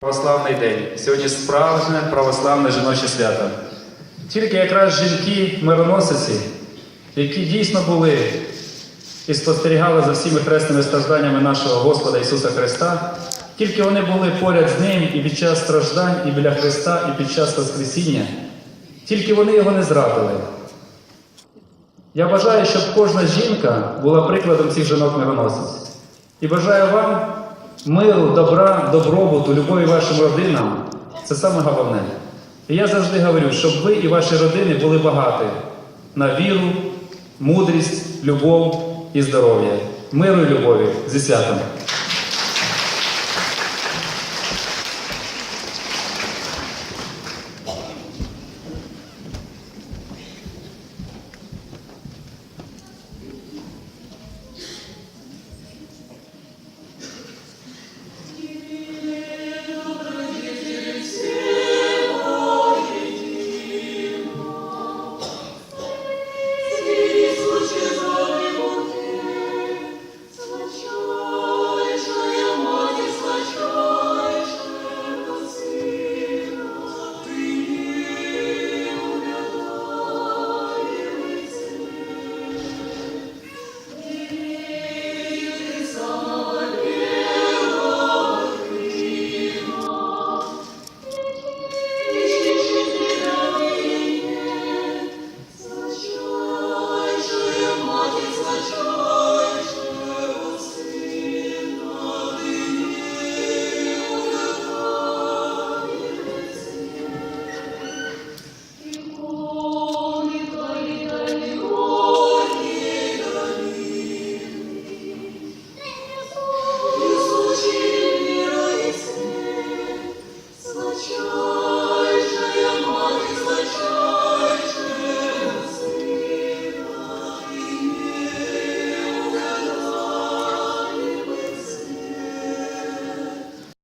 Православний день. Сьогодні справжнє православне жіноче свято. Тільки якраз жінки мироносиці, які дійсно були і спостерігали за всіми хресними стражданнями нашого Господа Ісуса Христа, тільки вони були поряд з Ним і під час страждань, і біля Христа, і під час Воскресіння, тільки вони його не зрадили. Я бажаю, щоб кожна жінка була прикладом цих жінок мироносиць. І бажаю вам миру, добра, добробуту, любові вашим родинам. Це саме головне. І я завжди говорю, щоб ви і ваші родини були багаті на віру, мудрість, любов і здоров'я. Миру і любові зі святом.